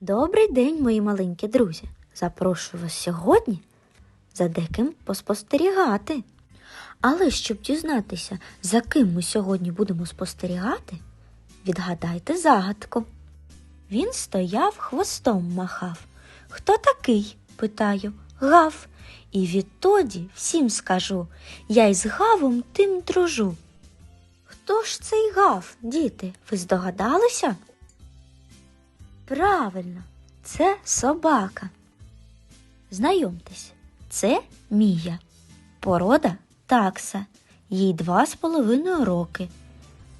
Добрий день, мої маленькі друзі. Запрошую вас сьогодні за деким поспостерігати. Але щоб дізнатися, за ким ми сьогодні будемо спостерігати, відгадайте загадку. Він стояв, хвостом махав. Хто такий? питаю. Гав. І відтоді всім скажу я із гавом тим дружу. Хто ж цей гав, діти? Ви здогадалися? Правильно, це собака. Знайомтесь, це Мія. Порода такса. Їй два з половиною роки.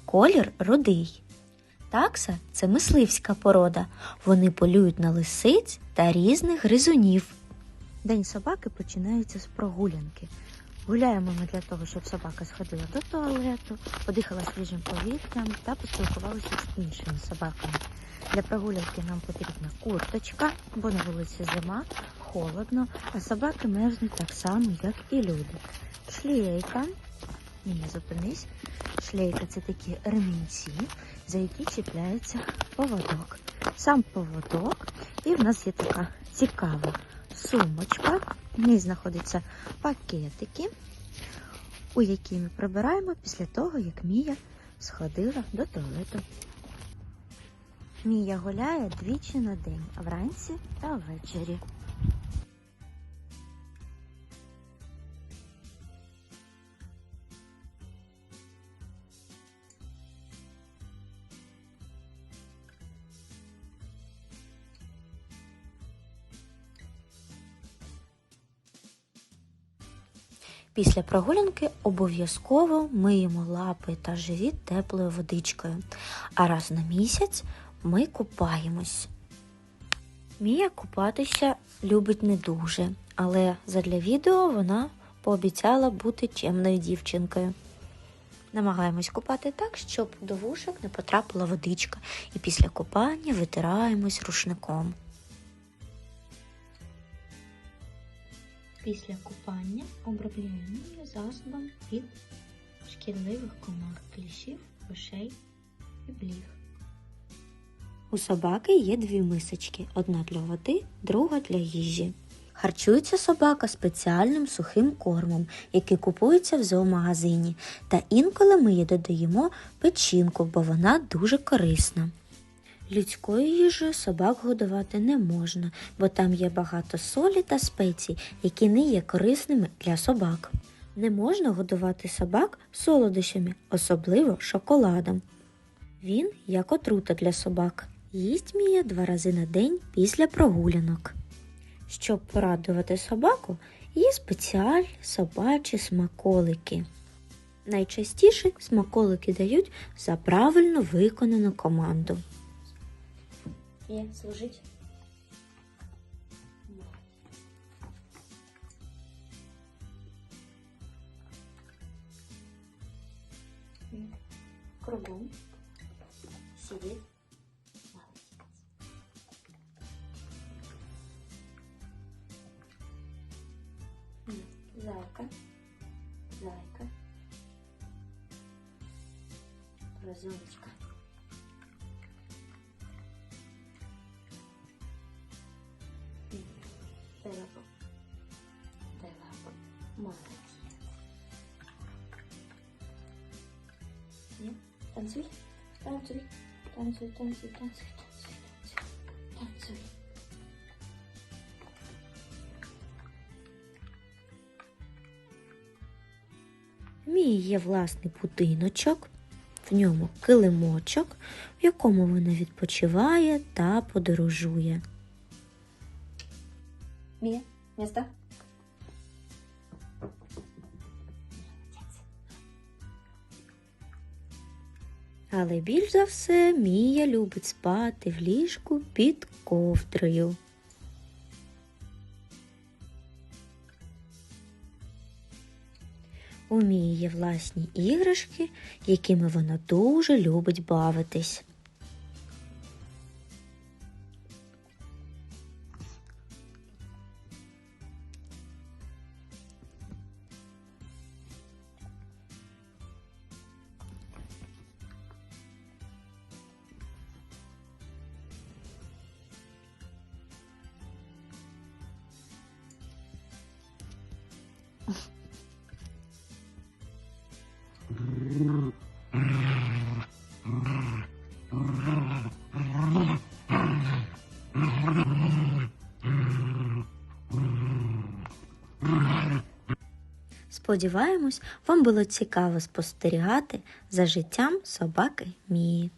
Колір рудий. Такса це мисливська порода. Вони полюють на лисиць та різних гризунів. День собаки починається з прогулянки. Гуляємо ми для того, щоб собака сходила до туалету, подихала свіжим повітрям та поспілкувалася з іншими собаками. Для прогулянки нам потрібна курточка, бо на вулиці зима, холодно, а собаки мерзнуть так само, як і люди. Шлейка. Ні, не зупинись. Шлейка це такі ремінці, за які чіпляється поводок. Сам поводок, і в нас є така цікава сумочка. В ній знаходяться пакетики, у які ми прибираємо після того, як Мія сходила до туалету. Мія гуляє двічі на день, вранці та ввечері. Після прогулянки обов'язково миємо лапи та живіт теплою водичкою, а раз на місяць ми купаємось. Мія купатися любить не дуже, але задля відео вона пообіцяла бути чемною дівчинкою. Намагаємось купати так, щоб до вушок не потрапила водичка, і після купання витираємось рушником. Після купання обробляємо її засобом від шкідливих комах, кліщів, вишей і бліг. У собаки є дві мисочки: одна для води, друга для їжі. Харчується собака спеціальним сухим кормом, який купується в зоомагазині, та інколи ми їй додаємо печінку, бо вона дуже корисна. Людською їжею собак годувати не можна, бо там є багато солі та спецій, які не є корисними для собак. Не можна годувати собак солодощами, особливо шоколадом. Він як отрута для собак. Їсть Мія два рази на день після прогулянок. Щоб порадувати собаку, є спеціальні собачі смаколики. Найчастіше смаколики дають за правильно виконану команду. Є, служить. Кругом. Сидит. Зайка. Зайка. Розумочка. Нет? Танцуй. Танцуй. Танцуй, танцуй, танцуй, танцуй, танцуй. Танцуй. Мій є власний будиночок, в ньому килимочок, в якому вона відпочиває та подорожує. Мія, місто. Але більш за все Мія любить спати в ліжку під ковдрою. У Мії є власні іграшки, якими вона дуже любить бавитись. Сподіваємось, вам було цікаво спостерігати за життям собаки Мії.